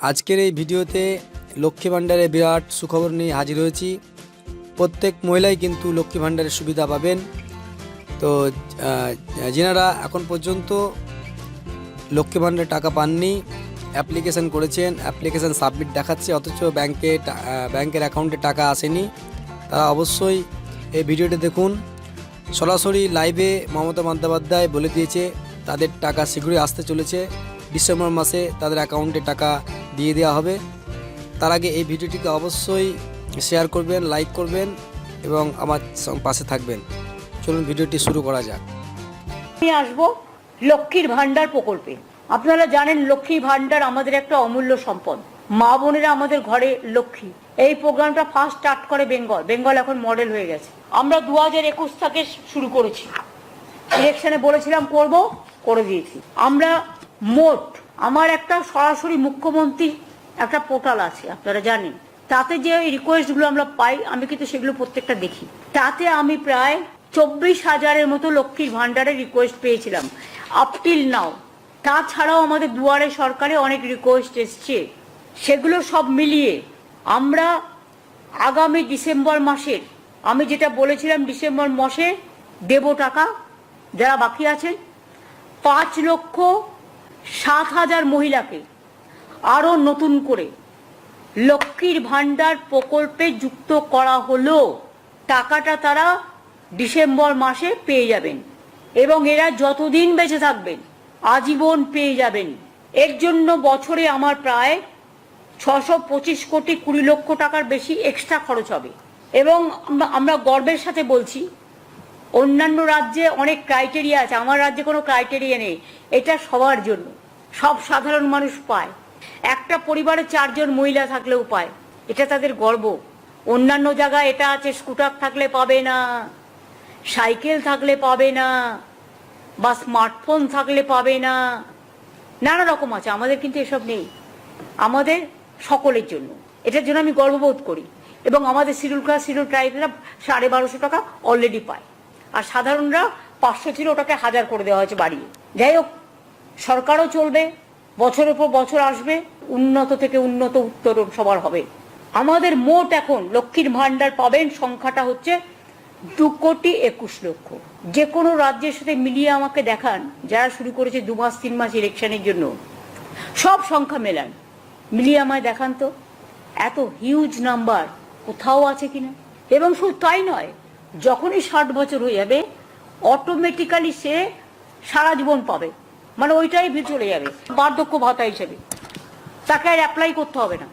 আজকের এই ভিডিওতে লক্ষ্মী ভাণ্ডারের বিরাট সুখবর নিয়ে হাজির হয়েছি। প্রত্যেক মহিলাই কিন্তু লক্ষ্মী ভাণ্ডারের সুবিধা পাবেন। তো যেনারা এখন পর্যন্ত লক্ষ্মী ভাণ্ডারের টাকা পাননি, অ্যাপ্লিকেশন করেছেন, অ্যাপ্লিকেশান সাবমিট দেখাচ্ছে, অথচ ব্যাংকে ব্যাংকের অ্যাকাউন্টে টাকা আসেনি। তারা অবশ্যই এই ভিডিওটি দেখুন। সরাসরি লাইভে মমতা বন্দ্যোপাধ্যায় বলে দিয়েছে, তাদের টাকা শীঘ্রই আসতে চলেছে। ডিসেম্বর মাসে তাদের অ্যাকাউন্টে টাকা দিয়ে দেওয়া হবে। তার আগে এই ভিডিওটিকে অবশ্যই শেয়ার করবেন লাইক করবেন এবং আমার পাশে থাকবেন। চলুন ভিডিওটি শুরু করা যাক। আমি আসব লক্ষ্মীর ভান্ডার প্রকল্পে। আপনারা জানেন লক্ষ্মীর ভান্ডার আমাদের একটা অমূল্য সম্পদ। মা বোনেরা আমাদের ঘরে লক্ষ্মী। এই প্রোগ্রামটা ফার্স্ট স্টার্ট করে বেঙ্গল। বেঙ্গল এখন মডেল হয়ে গেছে। আমরা দু হাজার একুশ থেকে শুরু করেছি। ইলেকশনে বলেছিলাম করব, করে দিয়েছি। আমরা মোট আমার একটা সরাসরি মুখ্যমন্ত্রী, একটা পোর্টাল আছে, আপনারা জানেন। তাতে যে রিকোয়েস্টগুলো আমরা পাই, আমি কিন্তু সেগুলো প্রত্যেকটা দেখি। তাতে আমি প্রায় চব্বিশ হাজারের মতো লক্ষ্মীর ভান্ডারের রিকোয়েস্ট পেয়েছিলাম আপ টিল নাও তাছাড়াও আমাদের দুয়ারে সরকারে অনেক রিকোয়েস্ট এসছে। সেগুলো সব মিলিয়ে আমরা আগামী ডিসেম্বর মাসের, আমি যেটা বলেছিলাম ডিসেম্বর মাসে দেব টাকা, যারা বাকি আছেন, পাঁচ লক্ষ সাত হাজার মহিলাকে আরও নতুন করে লক্ষ্মীর ভাণ্ডার প্রকল্পে যুক্ত করা হলো। টাকাটা তারা ডিসেম্বর মাসে পেয়ে যাবেন এবং এরা যতদিন বেঁচে থাকবেন আজীবন পেয়ে যাবেন। এর জন্য বছরে আমার প্রায় ছশো পঁচিশ কোটি কুড়ি লক্ষ টাকার বেশি এক্সট্রা খরচ হবে। এবং আমরা- গর্বের সাথে বলছি অন্যান্য রাজ্যে অনেক ক্রাইটেরিয়া আছে, আমার রাজ্যে কোনো ক্রাইটেরিয়া নেই। এটা সবার জন্য। সব সাধারণ মানুষ পায়। একটা পরিবারে চারজন মহিলা থাকলেও পায়। এটা তাদের গর্ব। অন্যান্য জায়গায় এটা আছে স্কুটার থাকলে পাবে না সাইকেল থাকলে পাবে না, বা স্মার্টফোন থাকলে পাবে না। নানা রকম আছে, আমাদের কিন্তু এসব নেই। আমাদের সকলের জন্য। এটার জন্য আমি গর্ববোধ করি। এবং আমাদের শিডিউল ক্লাস শিডিউল ট্রাইবেরা সাড়ে বারোশো টাকা অলরেডি পায়। আর সাধারণরা পাঁচশো ছিল, ওটাকে হাজার করে দেওয়া হয়েছে বাড়িয়ে। যাই হোক, সরকারও চলবে, বছরের পর বছর আসবে, উন্নত থেকে উন্নত উত্তরণ সবার হবে। আমাদের মোট এখন লক্ষ্মীর ভাণ্ডার পাবেন সংখ্যাটা হচ্ছে দু কোটি একুশ লক্ষ। যে কোনো রাজ্যের সাথে মিলিয়ে আমাকে দেখান, যারা শুরু করেছে দু মাস, তিন মাস ইলেকশনের জন্য। সব সংখ্যা মেলান। মিলিয়ে আমায় দেখান তো, এত হিউজ নাম্বার কোথাও আছে কিনা? এবং শুধু তাই নয় যখনই ষাট বছর হয়ে যাবে অটোমেটিক্যালি সে সারা জীবন পাবে। মানে ওইটাই ভিড় চলে যাবে, বার্ধক্য ভাতা হিসেবে। তাকে আর অ্যাপ্লাই করতে হবে না।